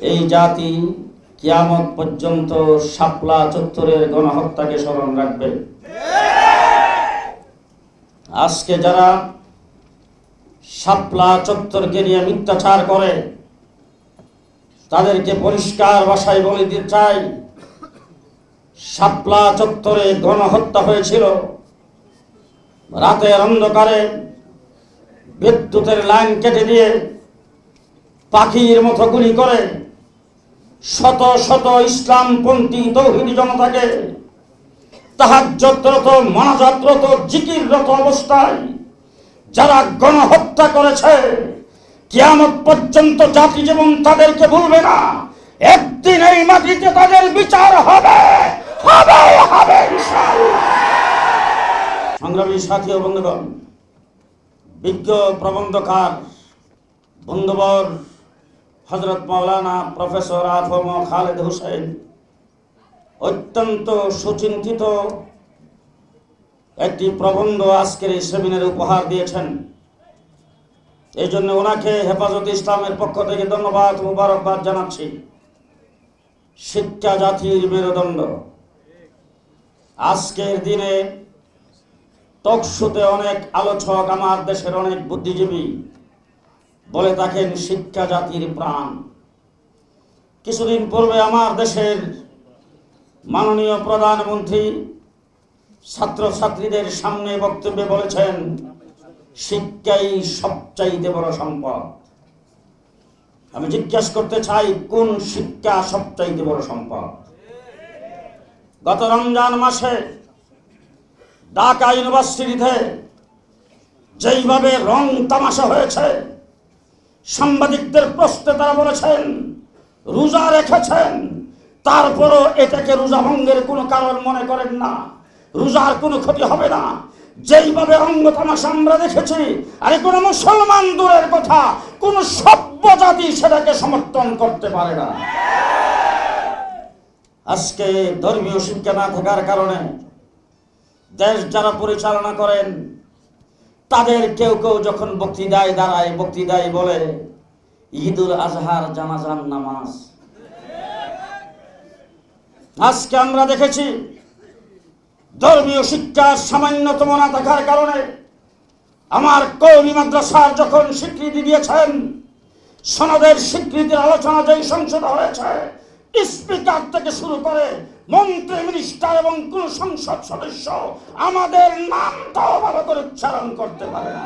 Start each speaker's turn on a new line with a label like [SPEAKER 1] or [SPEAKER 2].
[SPEAKER 1] এই জাতি কিয়ামত পর্যন্ত শাপলা চত্বরের গণহত্যাকে স্মরণ রাখবে। আজকে যারা শাপলা চত্বরকে নিয়ে মিথ্যাচার করে, তাদেরকে পরিষ্কার ভাষায় বলে দিতে চাই, শাপলা চত্বরে গণহত্যা হয়েছিল। রাতের অন্ধকারে বিদ্যুতের লাইন কেটে দিয়ে পাখির মতো গুলি করে শত শত ইসলামপন্থী তৌহিদি জনতাকে তাহাজ্জতরত মনাজাতরত জিকিররত অবস্থায় যারা গণহত্যা করেছে, কিয়ামত পর্যন্ত জাতি যেমন তাদেরকে ভুলবে না একদিন এই মাটিতে তাদের বিচার হবে হবে হবে। সংগ্রামী সাথী বন্ধুগণ, বিজ্ঞ প্রবন্ধকার বন্ধুবর হজরত মৌলানা প্রফেসর আফম খালেদ হোসেন অত্যন্ত সুচিন্তিত একটি প্রবন্ধ আজকের এই সেমিনারে উপহার দিয়েছেন। এই জন্য ওনাকে হেফাজত ইসলামের পক্ষ থেকে ধন্যবাদ মুবারকবাদ জানাচ্ছি। শিক্ষা জাতির মেরুদণ্ড। আজকের দিনে টকশোতে অনেক আলোচক আমার দেশের অনেক বুদ্ধিজীবী বলে থাকেন শিক্ষা জাতির প্রাণ। কিছুদিন পূর্বে আমার দেশের মাননীয় প্রধানমন্ত্রী ছাত্রছাত্রীদের সামনে বক্তব্যে বলেছেন, শিক্ষাই সবচাইতে বড় সম্পদ। আমি জিজ্ঞাসা করতে চাই, কোন শিক্ষা সবচাইতে বড় সম্পদ? গত রমজান মাসে ঢাকা ইউনিভার্সিটিতে যেইভাবে রং তামাশা হয়েছে সাংবাদিকদের প্রশ্নে তারা বলেছেন, রোজা রেখেছেন, তারপরও এটাকে রোজা ভঙ্গের কোনো কারণ মনে করেন না। রোজার কোনো ক্ষতি হবে না। যেইভাবে অঙ্গ তামাশা আমরা দেখেছি, আরে কোনো মুসলমান দূরের কথা, কোনো সভ্য জাতি সেটাকে সমর্থন করতে পারে না। আজকে ধর্মীয় শিক্ষা না থাকার কারণে দেশ যারা পরিচালনা করেন তাদের কেউ কেউ যখন বক্তৃতায় দাঁড়ায়, বক্তৃতায় বলে, ঈদুল আজহার জানাজান নামাজ। আজকে আমরা দেখেছি, ধর্মীয় শিক্ষার সামান্যতম না থাকার কারণে আমার কৌমি মাদ্রাসার যখন স্বীকৃতি দিয়েছেন, সনদের স্বীকৃতির আলোচনা যেই সংসদে হয়েছে, স্পিকার থেকে শুরু করে মন্ত্রী মিনিস্টার এবং কোন সংসদ সদস্য আমাদের নামটাও ভালো করে উচ্চারণ করতে পারে না।